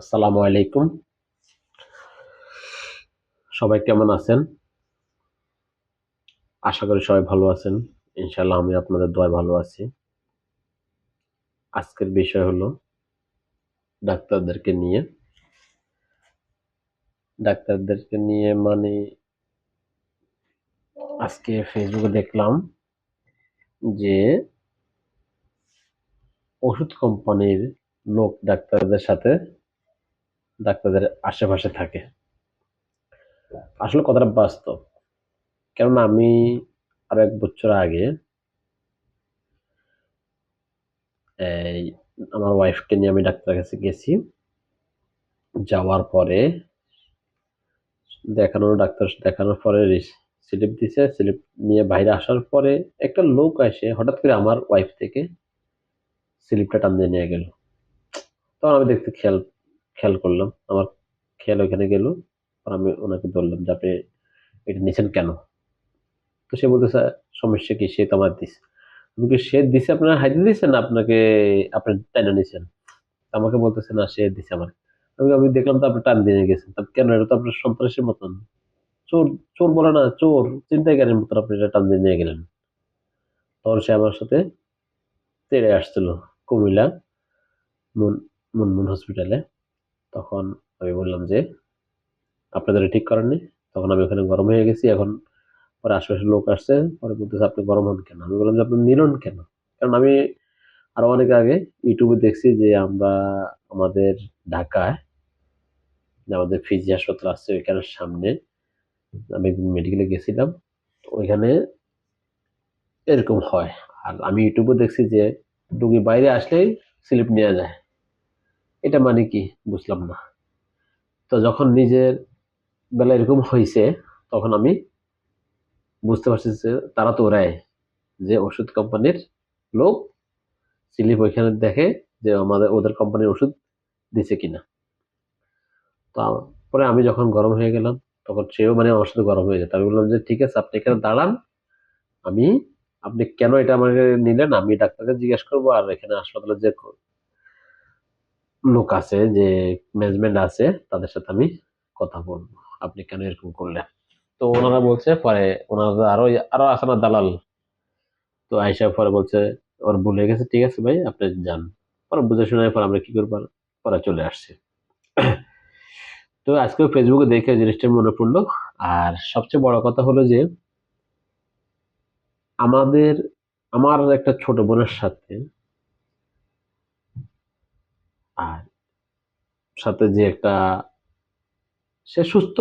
আসসালামু আলাইকুম। সবাই কেমন আছেন? আশা করি সবাই ভালো আছেন। ইনশাল্লাহ আমি আপনাদের দোয়ায় ভালো আছি। আজকের বিষয় হলো ডাক্তারদেরকে নিয়ে। ডাক্তারদেরকে নিয়ে মানে আজকে ফেসবুকে দেখলাম যে ওষুধ কোম্পানির লোক ডাক্তারদের সাথে ডাক্তারদের আশেপাশে থাকে। আসলে কথাটা বাস্তব। কেননা আমি আর এক বছর আগে এই আমার ওয়াইফকে নিয়ে আমি ডাক্তারের কাছে গেছি। যাওয়ার পরে দেখানোর, ডাক্তার দেখানোর পরে স্লিপ দিছে। স্লিপ নিয়ে বাইরে আসার পরে একটা লোক আসে, হঠাৎ করে আমার ওয়াইফ থেকে স্লিপটা টান দিয়ে নিয়ে গেল। তখন আমি দেখতে খেয়াল খেয়াল করলাম, আমার খেয়াল ওইখানে গেল, আর আমি ওনাকে ধরলাম যে আপনি এটা নিছেন কেন? তো সে বলতেছে, সমস্যা কি? সে তো আমার দিস আমি কি সে দিছে আপনার হাইতে না আপনাকে, আপনি টাইনা নিয়েছেন আমাকে বলতেছে, না, সে দিছে আমার। আমি আমি দেখলাম তো আপনি টান দিয়ে গেছেন, তা কেন? এটা তো আপনার সন্ত্রাসের মতন। চোর চোর বলে না, চোর চিন্তাকারীর মতন আপনি এটা টান দিয়ে নিয়ে গেলেন। তখন সে আমার সাথে তেড়ে আসছিল কুমিল্লা মুন, মুনমুন হসপিটালে তখন আমি বললাম যে আপনাদের ঠিক করেননি তখন আমি ওখানে গরম হয়ে গেছি। এখন পরে আশেপাশে লোক আসছে, পরে বলতেছে, আপনি গরম হন কেন? আমি বললাম যে, আপনি নিলন কেন? কারণ আমি আরও অনেক আগে ইউটিউবে দেখছি যে, আমরা আমাদের ঢাকায় আমাদের ফিজি হাসপাতাল আছে, ওইখানের সামনে আমি একদিন মেডিকেলে গেছিলাম। ওইখানে এরকম হয়। আর আমি ইউটিউবে দেখছি যে, রুগী বাইরে আসলেই স্লিপ নেওয়া যায়। এটা মানে কি? বুঝলাম না। তো যখন নিজের বেলা এরকম হয়েছে তখন আমি বুঝতে পারছি যে তারা তো ওরাই যে ওষুধ কোম্পানির লোক, স্লিপ ওইখানে দেখে যে আমাদের, ওদের কোম্পানির ওষুধ দিছে কিনা। তো পরে আমি যখন গরম হয়ে গেলাম, তখন সেও মানে আমার সাথে গরম হয়ে যেত আমি বললাম যে, ঠিক আছে, আপনি এখানে দাঁড়ান। আমি, আপনি কেন এটা আমাকে নিলেন? আমি ডাক্তারকে জিজ্ঞেস করব আর এখানে হাসপাতালে যে লোক আছে, যে ম্যানেজমেন্ট আছে, তাদের সাথে আমি কথা বলব। আপনি কেন এরকম করলেন? তো ওনারা বলছে, পরে ওনারা আরও আরও আছে না দালাল? তো আইসা পরে বলছে, ওর ভুলে গেছে, ঠিক আছে ভাই, আপনি যান। পরে বুঝে শুনে পর আমরা কি করব? পরে চলে আসছে। তো আজকে ফেসবুকে দেখে জিনিসটা মনে পড়ল। আর সবচেয়ে বড় কথা হলো যে, আমাদের, আমার একটা ছোট বোনের সাথে আর সাথে যে একটা সে সুস্থ,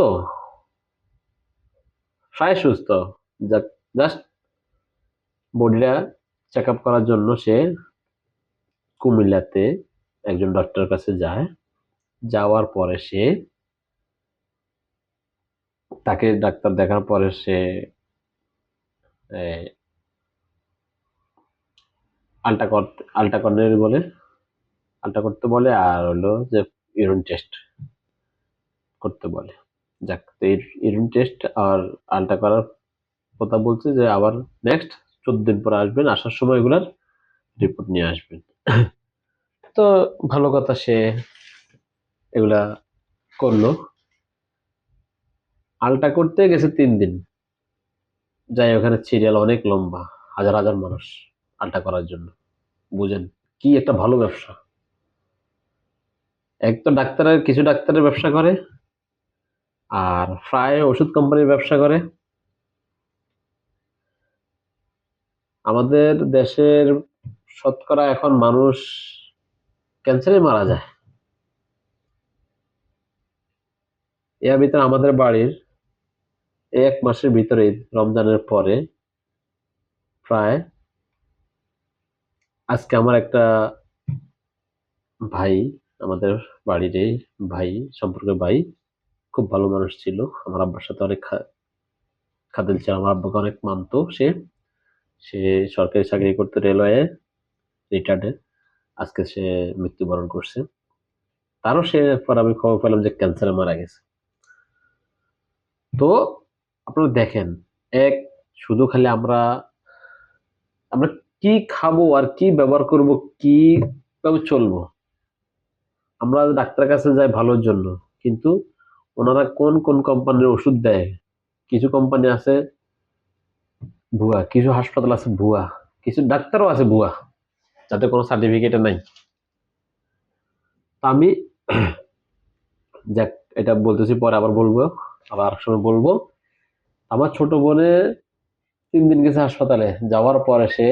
প্রায় সুস্থ। জাস্ট বডিটা চেক আপ করার জন্য সে কুমিল্লাতে একজন ডক্টরের কাছে যায়। যাওয়ার পরে সে তাকে ডাক্তার দেখার পরে সে আলটা করতে আলটা করতে বলে আলটা করতে বলে আর হলো যে ইউরিন টেস্ট করতে বলে। যাক, তো ইউরিন টেস্ট আর আলটা করার কথা বলছে যে আবার নেক্সট চোদ্দ দিন পর আসবেন, আসার সময় এগুলার রিপোর্ট নিয়ে আসবেন। তো ভালো কথা সে এগুলা করল। আলটা করতে গেছে তিন দিন। যাই ওখানে সিরিয়াল অনেক লম্বা, হাজার হাজার মানুষ আলটা করার জন্য। বুঝেন, কি একটা ভালো ব্যবসা। এক তো ডাক্তারের, কিছু ডাক্তারের ব্যবসা করে, আর প্রায় ওষুধ কোম্পানির ব্যবসা করে। আমাদের দেশের শতকরা এখন মানুষ ক্যান্সারে মারা যায়। এর ভিতরে আমাদের বাড়ির এক মাসের ভিতরে রমজানের পরে প্রায় আজকে আমার একটা ভাই আমাদের বাড়ির এই ভাই সম্পর্কে ভাই খুব ভালো মানুষ ছিল। আমার আব্বার সাথে অনেক খাদিল ছিল। আমার আব্বাকে অনেক মানতো সে। সে সরকারি চাকরি করতে রেলওয়ে, রিটায়ার্ডে। আজকে সে মৃত্যুবরণ করছে। তারও সে পর আমি খবর পেলাম যে ক্যান্সারে মারা গেছে। তো আপনারা দেখেন, এক শুধু খালি আমরা আমরা কি খাব আর কি ব্যবহার করব কীভাবে চলবো? আমরা ডাক্তারের কাছে যাই ভালোর জন্য, কিন্তু ওনারা কোন কোন কোম্পানির ওষুধ দেয়? কিছু কোম্পানি আছে ভুয়া, কিছু হাসপাতাল আছে ভুয়া, কিছু ডাক্তারও আছে ভুয়া, যাতে কোনো সার্টিফিকেট নাই। আমি যাক, এটা বলতেছি, পরে আবার বলব, আবার সময় বলব। আমার ছোট বোনে তিন দিন গেছে হাসপাতালে, যাওয়ার পরে সে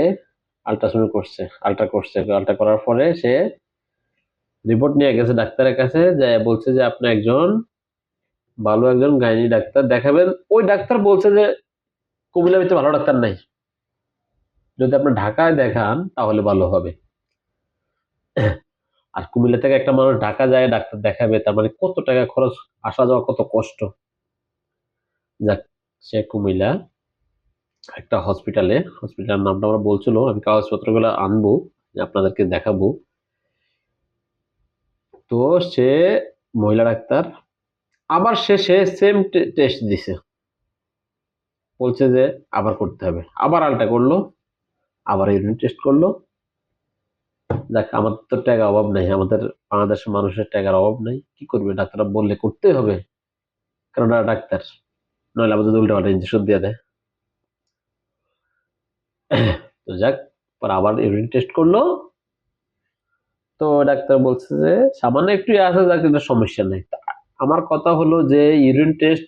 আল্ট্রাসাউন্ড করছে আল্ট্রা করছে আল্ট্রা করার পরে সে রিপোর্ট নিয়ে গেছে ডাক্তারের কাছে, যে বলছে যে আপনি একজন ভালো একজন গাইনি ডাক্তার, দেখাবেন। ওই ডাক্তার বলছে যে কুমিল্লা ভিতরে ভালো ডাক্তার নাই। যদি আপনি ঢাকায় দেখান, তাহলে ভালো হবে। আর কুমিল্লা থেকে একটা মানুষ ঢাকা যায়, ডাক্তার দেখাবে, তার মানে কত টাকা খরচ, আসা যাওয়া কত কষ্ট। যাক, সে কুমিল্লা একটা হসপিটালে হসপিটালের নামটা আমরা বলছিল, আমি কাগজপত্রগুলো আনব, আপনাদেরকে দেখাবো। তো সে মহিলা ডাক্তার আবার সে সেম টেস্ট দিছে। বলছে যে আবার করতে হবে। আবার আলটা করল, আবার ইউরিন টেস্ট করল। দেখ আমাদের তো টাকা অভাব নাই, আমাদের বাংলাদেশের মানুষের টাকার অভাব নাই। কি করবে? ডাক্তাররা বললে করতেই হবে। কারণ ডাক্তার, নইলে আমাদের উল্টা পাল্টা ইঞ্জেকশন দিয়ে দেয়। তো যাক পর আবার ইউরিন টেস্ট করল। তো ডাক্তার বলছে যে, সামান্য একটু আছে যা, কিন্তু সমস্যা নেই। আমার কথা হলো যে ইউরিন টেস্ট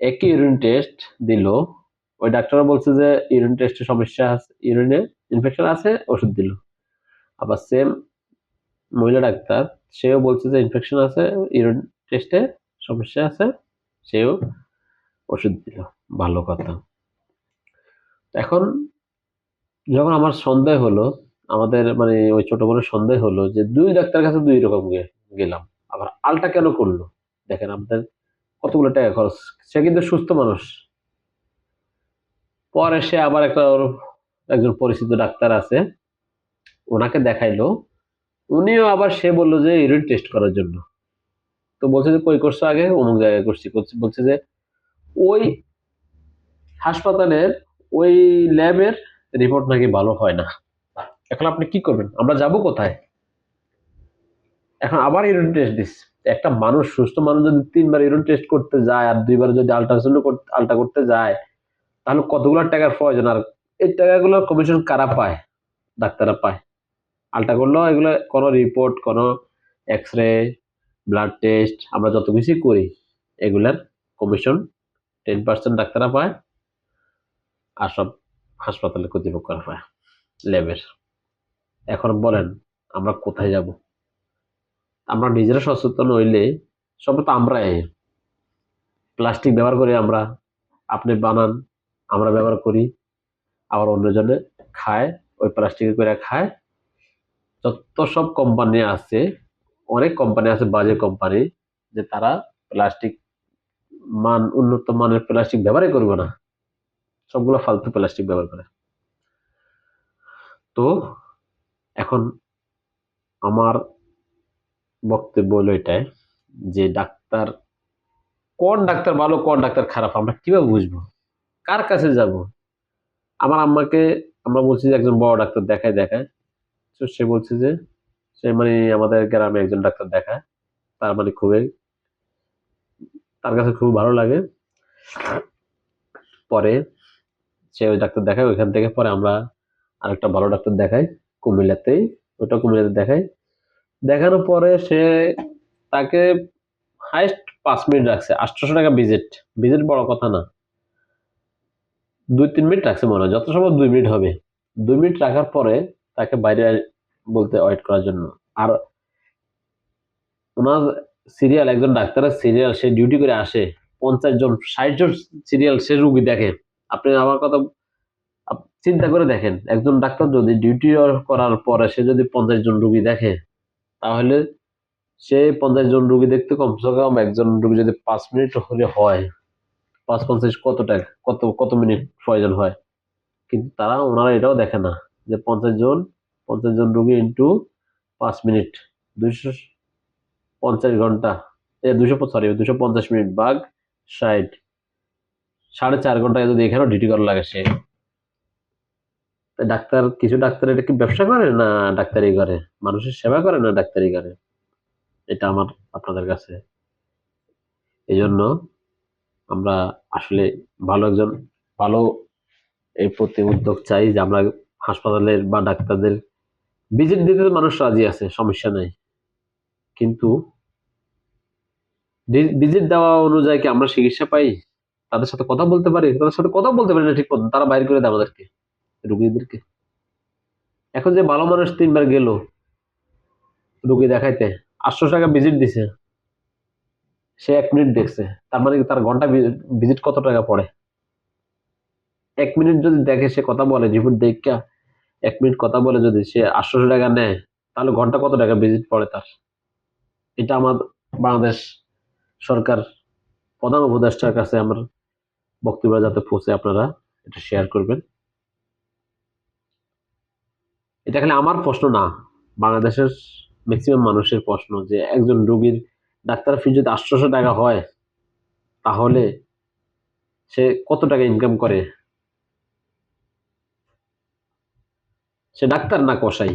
একই ইউরিন টেস্ট দিল। ওই ডাক্তার বলছে যে ইউরিন টেস্টে সমস্যা আছে ইউরিনে ইনফেকশন আছে, ওষুধ দিল। আবার সেম মহিলা ডাক্তার, সেও বলছে যে ইনফেকশন আছে ইউরিন টেস্টে সমস্যা আছে, সেও ওষুধ দিল। ভালো কথা। এখন যখন আমার সন্দেহ হলো আমাদের মানে ওই ছোট বোনের সন্দেহ হলো যে দুই ডাক্তার কাছে দুই রকম গেলাম। আবার আলটা কেন করল? দেখেন আমাদের কতগুলো টাকা খরচ। সে কিন্তু সুস্থ মানুষ। পরে সে আবার একটা ওর একজন পরিচিত ডাক্তার আছে, ওনাকে দেখাইলো। উনিও আবার সে বলল যে ইউরিন টেস্ট করার জন্য। তো বলছে যে, কই করছ আগে? অমুক জায়গায় করছি, করছি- বলছে যে, ওই হাসপাতালের, ওই ল্যাবের রিপোর্ট নাকি ভালো হয় না। এখন আপনি কি করবেন? আমরা যাব কোথায়? এখন আবার ইউরিন টেস্ট দিস। একটা মানুষ, সুস্থ মানুষ যদি তিনবার ইউরিন টেস্ট করতে যায় আর দুইবার যদি আল্ট্রাসাউন্ড আল্ট্রা করতে যায়, তাহলে কতগুলো টাকার প্রয়োজন? আর এই টাকাগুলোর কমিশন কারা পায়? ডাক্তাররা পায়। আল্ট্রা করলেও এগুলো কোনো রিপোর্ট কোনো এক্স রে ব্লাড টেস্ট আমরা যত কিছুই করি, এগুলার কমিশন টেন পার্সেন্ট ডাক্তাররা পায় আর সব হাসপাতালে কর্তৃপক্ষরা পায়। ল্যাবের এখন বলেন, আমরা কোথায় যাব? আমরা নিজেরা সচেতন হইলে সব তো আমরাই প্লাস্টিক ব্যবহার করি আমরা, আপনি বানান, আমরা ব্যবহার করি, আবার অন্যজনে খায়, ওই প্লাস্টিকে করে খায়। যত সব কোম্পানি আছে, অনেক কোম্পানি আছে, বাজে কোম্পানি যে তারা প্লাস্টিক মান, উন্নত মানের প্লাস্টিক ব্যবহারই করবে না। সবগুলো ফালতু প্লাস্টিক ব্যবহার করে। তো এখন আমার বক্তব্য হলো এটাই যে ডাক্তার, কোন ডাক্তার ভালো, কোন ডাক্তার খারাপ, আমরা কীভাবে বুঝব? কার কাছে যাব? আমার আম্মাকে, আমরা বলছি যে একজন বড় ডাক্তার দেখায় দেখায়। তো সে বলছে যে, সে মানে আমাদের গ্রামে একজন ডাক্তার দেখায়। তার মানে খুবই, তার কাছে খুব ভালো লাগে। পরে সে ওই ডাক্তার দেখায়, ওইখান থেকে পরে আমরা আরেকটা ভালো ডাক্তার দেখাই। কুমিল্লাতেই ওটা কুমিল্লাতে দেখাই দেখানোর পরে সে তাকে হাইস্ট পাঁচ মিনিট রাখছে। আটশোশো টাকা ভিজিট ভিজিট বড় কথা না। দুই তিন মিনিট রাখছে মনে হয়। যত সম্ভব দুই মিনিট হবে। দুই মিনিট রাখার পরে তাকে বাইরে বলতে ওয়েট করার জন্য। আর ওনার সিরিয়াল একজন ডাক্তারের সিরিয়াল সে ডিউটি করে আসে। পঞ্চাশ জন, ষাট জন সিরিয়াল সে রুগী দেখে। আপনি আমার কথা চিন্তা করে দেখেন, একজন ডাক্তার যদি ডিউটি করার পরে সে যদি পঞ্চাশ জন রুগী দেখে, তাহলে সে পঞ্চাশ জন রুগী দেখতে কমসে কম একজন রুগী যদি পাঁচ মিনিট হলে হয়, পাঁচ পঞ্চাশ কত টাকা, কত কত মিনিট প্রয়োজন হয়? কিন্তু তারা, ওনারা এটাও দেখে না যে পঞ্চাশ জন পঞ্চাশ জন রুগী ইন্টু পাঁচ মিনিট, দুইশো পঞ্চাশ ঘণ্টা, এ দুশো সরি দুশো পঞ্চাশ মিনিট বাঘ ষাট, সাড়ে চার ঘন্টায় যদি এখানেও ডিউটি করা লাগে সে ডাক্তার, কিছু ডাক্তার এটা কি ব্যবসা করে না ডাক্তারি করে? মানুষের সেবা করে না ডাক্তারি করে? এটা আমার, আপনাদের কাছে। এই জন্য আমরা আসলে ভালো একজন, ভালো এই প্রতি উদ্যোগ চাই যে আমরা হাসপাতালের বা ডাক্তারদের ভিজিট দিতে মানুষ রাজি আছে, সমস্যা নেই। কিন্তু ভিজিট দেওয়া অনুযায়ী কি আমরা চিকিৎসা পাই? তাদের সাথে কথা বলতে পারি? তাদের সাথে কথা বলতে পারি না ঠিক তারা বাইর করে দেয় আমাদেরকে। রুগীদেরকে। এখন যে ভালো মানুষ তিনবার গেল রুগী দেখাইতে, আটশো টাকা ভিজিট দিছে, সে এক মিনিট দেখছে, তার মানে তার ঘণ্টা ভিজিট কত টাকা পড়ে? এক মিনিট যদি দেখে সে কথা বলে, রিপোর্ট দেখা এক মিনিট কথা বলে যদি সে আটশো টাকা নেয়, তাহলে ঘণ্টা কত টাকা ভিজিট পড়ে তার? এটা আমার বাংলাদেশ সরকার, প্রধান উপদেষ্টার কাছে আমার বক্তব্য যাতে পৌঁছে, আপনারা এটা শেয়ার করবেন। এটা খালি আমার প্রশ্ন না, বাংলাদেশের ম্যাক্সিমাম মানুষের প্রশ্ন যে একজন রুগীর ডাক্তার ফি যদি আটশোশো টাকা হয়, তাহলে সে কত টাকা ইনকাম করে? সে ডাক্তার না কষাই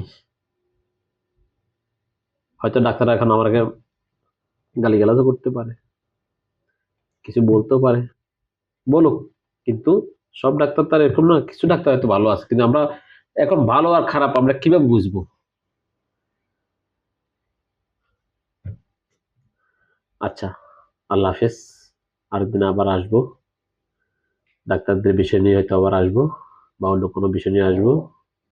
হয়তো ডাক্তার এখন আমাকে গালিগালাজও করতে পারে, কিছু বলতেও পারে, বলুক, কিন্তু সব ডাক্তার তার এরকম না, কিছু ডাক্তার হয়তো ভালো আছে, কিন্তু আমরা এখন ভালো আর খারাপ আমরা কীভাবে বুঝব? আচ্ছা আল্লাহ হাফেজ। আরেকদিন আবার আসব। ডাক্তারদের বিষয় নিয়ে হয়তো আবার আসব বা অন্য কোনো বিষয় নিয়ে আসব।